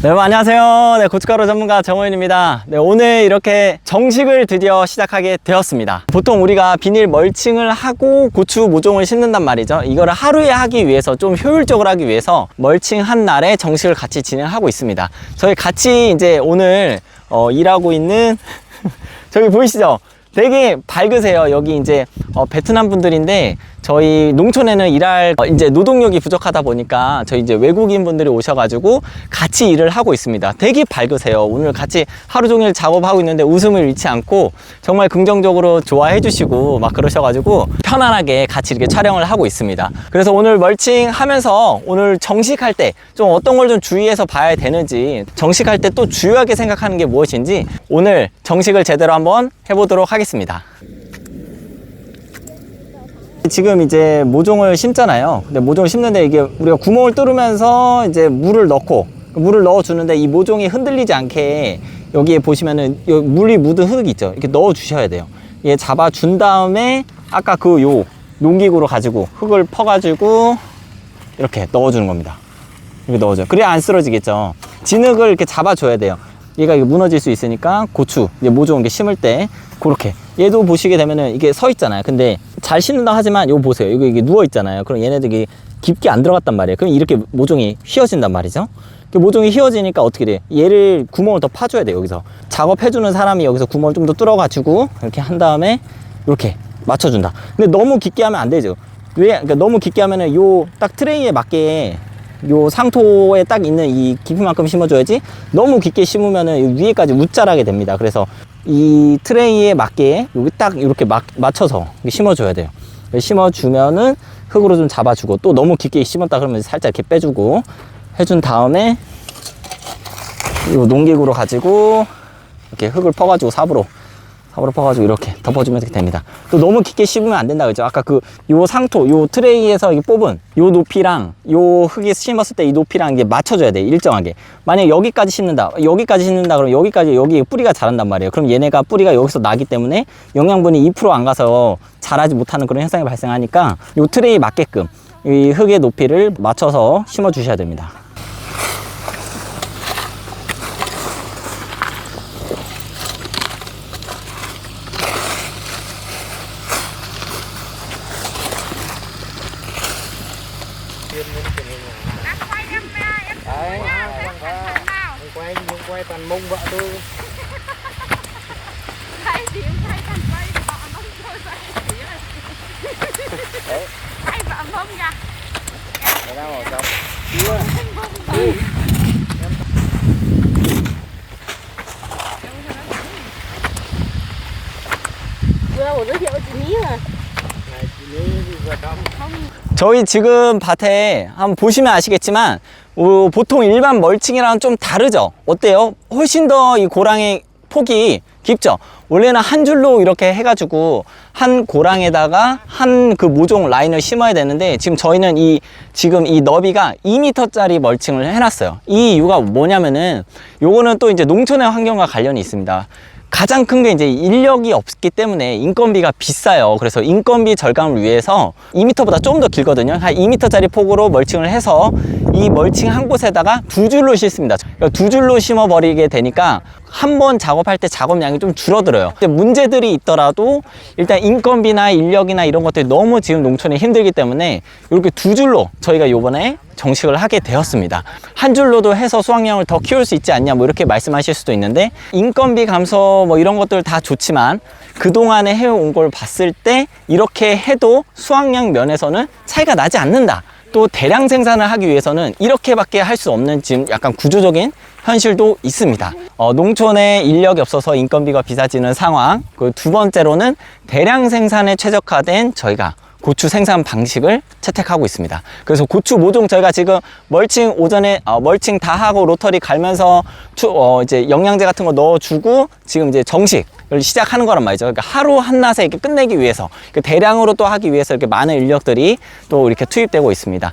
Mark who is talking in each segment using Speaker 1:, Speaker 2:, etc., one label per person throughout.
Speaker 1: 네, 여러분 안녕하세요. 네, 고춧가루 전문가 정호윤입니다. 네, 오늘 이렇게 정식을 드디어 시작하게 되었습니다. 보통 우리가 비닐 멀칭을 하고 고추 모종을 심는단 말이죠. 이거를 하루에 하기 위해서 좀 효율적으로 하기 위해서 멀칭 한 날에 정식을 같이 진행하고 있습니다. 저희 같이 이제 오늘 어, 일하고 있는 저기 보이시죠? 되게 밝으세요. 여기 이제 어, 베트남 분들인데 저희 농촌에는 일할 어, 이제 노동력이 부족하다 보니까 저희 이제 외국인 분들이 오셔가지고 같이 일을 하고 있습니다. 되게 밝으세요. 오늘 같이 하루 종일 작업하고 있는데 웃음을 잃지 않고 정말 긍정적으로 좋아해 주시고 막 그러셔가지고 편안하게 같이 이렇게 촬영을 하고 있습니다. 그래서 오늘 멀칭 하면서 오늘 정식할 때 좀 어떤 걸 좀 주의해서 봐야 되는지 정식할 때또 중요하게 생각하는 게 무엇인지 오늘 정식을 제대로 한번 해보도록 하겠습니다. 지금 이제 모종을 심잖아요. 근데 모종을 심는데 이게 우리가 구멍을 뚫으면서 이제 물을 넣고 물을 넣어 주는데 이 모종이 흔들리지 않게 여기에 보시면은 요 물이 묻은 흙 있죠. 이렇게 넣어 주셔야 돼요. 얘 잡아 준 다음에 아까 그 요 농기구로 가지고 흙을 퍼 가지고 이렇게 넣어 주는 겁니다. 이렇게 넣어줘요. 그래야 안 쓰러지겠죠. 진흙을 이렇게 잡아줘야 돼요. 얘가 이거 무너질 수 있으니까 고추, 이제 모종 이렇게 심을 때 그렇게. 얘도 보시게 되면은 이게 서 있잖아요. 근데 잘 심는다 하지만 이거 보세요. 이거 이게 누워 있잖아요. 그럼 얘네들이 깊게 안 들어갔단 말이에요. 그럼 이렇게 모종이 휘어진단 말이죠. 그 모종이 휘어지니까 어떻게 돼? 얘를 구멍을 더 파줘야 돼요. 여기서 작업해주는 사람이 여기서 구멍을 좀 더 뚫어가지고 이렇게 한 다음에 이렇게 맞춰준다. 근데 너무 깊게 하면 안 되죠. 왜? 그러니까 너무 깊게 하면은 요 딱 트레이에 맞게 요 상토에 딱 있는 이 깊이만큼 심어줘야지 너무 깊게 심으면은 요 위에까지 웃자라게 됩니다. 그래서 이 트레이에 맞게 여기 딱 이렇게 막, 맞춰서 심어줘야 돼요. 심어주면은 흙으로 좀 잡아주고 또 너무 깊게 심었다 그러면 살짝 이렇게 빼주고 해준 다음에 이 농기구로 가지고 이렇게 흙을 퍼가지고 삽으로 삽으로 퍼가지고 이렇게 덮어주면 됩니다. 또 너무 깊게 씹으면 안 된다 그죠? 아까 그 요 상토, 요 트레이에서 이 뽑은 요 높이랑 요 흙이 심었을 때 이 높이랑 이게 맞춰줘야 돼 일정하게. 만약 여기까지 심는다, 여기까지 심는다 그러면 여기까지 여기 뿌리가 자란단 말이에요. 그럼 얘네가 뿌리가 여기서 나기 때문에 영양분이 2%안 가서 자라지 못하는 그런 현상이 발생하니까 요 트레이 맞게끔 이 흙의 높이를 맞춰서 심어 주셔야 됩니다.
Speaker 2: quay em ra em
Speaker 3: Đấy,
Speaker 2: nào
Speaker 3: quay
Speaker 2: em
Speaker 3: qua.
Speaker 2: cẩn thận nào
Speaker 3: Không quay toàn mông vợ tôi
Speaker 2: thấy thì em thấy thằng quay vợ nó thôi vậy
Speaker 3: Đấy.
Speaker 2: quay vợ mông nha
Speaker 3: Để ra vào trong Chưa
Speaker 2: vừa giới thiệu chị
Speaker 3: vào trong
Speaker 1: 저희 지금 밭에 한번 보시면 아시겠지만 어, 보통 일반 멀칭이랑 좀 다르죠? 어때요? 훨씬 더 이 고랑의 폭이 깊죠? 원래는 한 줄로 이렇게 해가지고 한 고랑에다가 한 그 모종 라인을 심어야 되는데 지금 저희는 이 지금 이 너비가 2m짜리 멀칭을 해놨어요. 이 이유가 뭐냐면은 요거는 또 이제 농촌의 환경과 관련이 있습니다 가장 큰 게 이제 인력이 없기 때문에 인건비가 비싸요. 그래서 인건비 절감을 위해서 2m보다 좀더 길거든요. 한 2m짜리 폭으로 멀칭을 해서 이 멀칭 한 곳에다가 두 줄로 심습니다. 그러니까 두 줄로 심어 버리게 되니까 한 번 작업할 때 작업량이 좀 줄어들어요. 근데 문제들이 있더라도 일단 인건비나 인력이나 이런 것들이 너무 지금 농촌이 힘들기 때문에 이렇게 두 줄로 저희가 요번에 정식을 하게 되었습니다. 한 줄로도 해서 수확량을 더 키울 수 있지 않냐 뭐 이렇게 말씀하실 수도 있는데 인건비 감소 뭐 이런 것들 다 좋지만 그동안에 해온 걸 봤을 때 이렇게 해도 수확량 면에서는 차이가 나지 않는다. 또 대량 생산을 하기 위해서는 이렇게밖에 할 수 없는 지금 약간 구조적인 현실도 있습니다. 어, 농촌에 인력이 없어서 인건비가 비싸지는 상황. 그 두 번째로는 대량 생산에 최적화된 저희가 고추 생산 방식을 채택하고 있습니다. 그래서 고추 모종 저희가 지금 멀칭 오전에 어, 멀칭 다 하고 로터리 갈면서 추, 어, 이제 영양제 같은 거 넣어주고 지금 이제 정식 을 시작하는 거란 말이죠. 그러니까 하루 한낮에 이렇게 끝내기 위해서 그 대량으로 또 하기 위해서 이렇게 많은 인력들이 또 이렇게 투입되고 있습니다.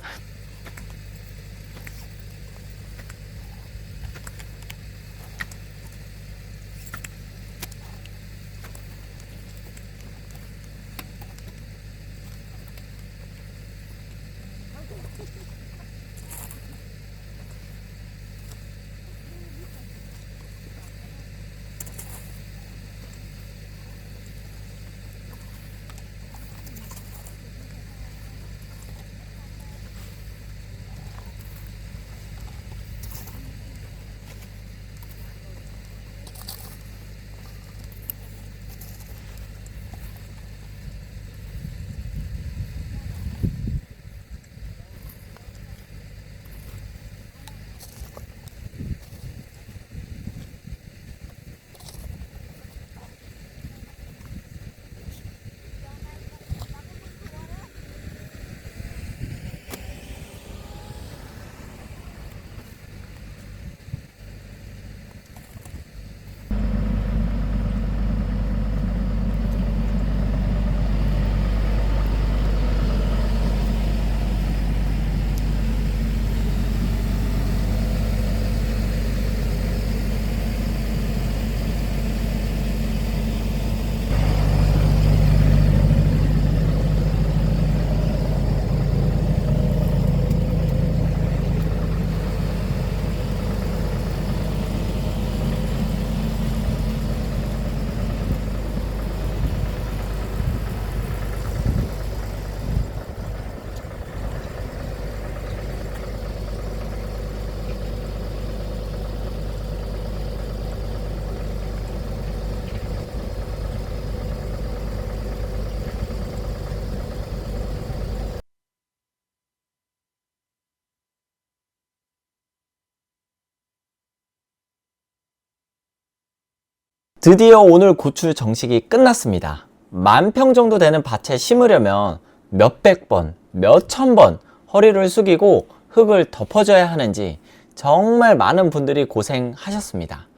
Speaker 1: 드디어 오늘 고추 정식이 끝났습니다. 만 평 정도 되는 밭에 심으려면 몇백 번, 몇천 번 허리를 숙이고 흙을 덮어줘야 하는지 정말 많은 분들이 고생하셨습니다.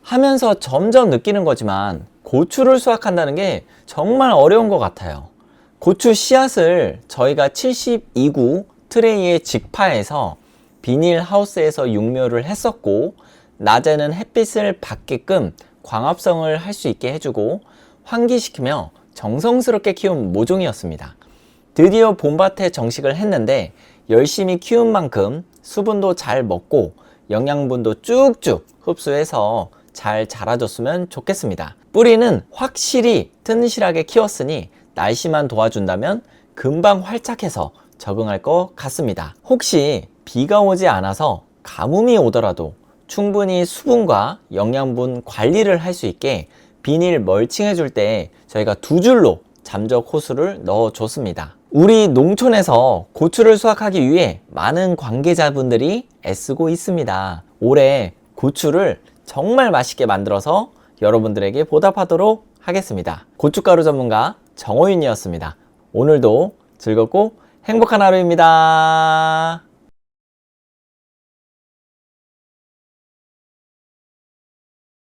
Speaker 1: 하면서 점점 느끼는 거지만 고추를 수확한다는 게 정말 어려운 것 같아요. 고추 씨앗을 저희가 72구 트레이에 직파해서 비닐 하우스에서 육묘를 했었고 낮에는 햇빛을 받게끔 광합성을 할 수 있게 해주고 환기시키며 정성스럽게 키운 모종이었습니다. 드디어 봄밭에 정식을 했는데 열심히 키운 만큼 수분도 잘 먹고 영양분도 쭉쭉 흡수해서 잘 자라줬으면 좋겠습니다. 뿌리는 확실히 튼실하게 키웠으니 날씨만 도와준다면 금방 활착해서 적응할 것 같습니다. 혹시 비가 오지 않아서 가뭄이 오더라도 충분히 수분과 영양분 관리를 할 수 있게 비닐 멀칭해 줄 때 저희가 두 줄로 잠적 호수를 넣어 줬습니다. 우리 농촌에서 고추를 수확하기 위해 많은 관계자분들이 애쓰고 있습니다. 올해 고추를 정말 맛있게 만들어서 여러분들에게 보답하도록 하겠습니다. 고춧가루 전문가 정호윤이었습니다. 오늘도 즐겁고 행복한 하루입니다.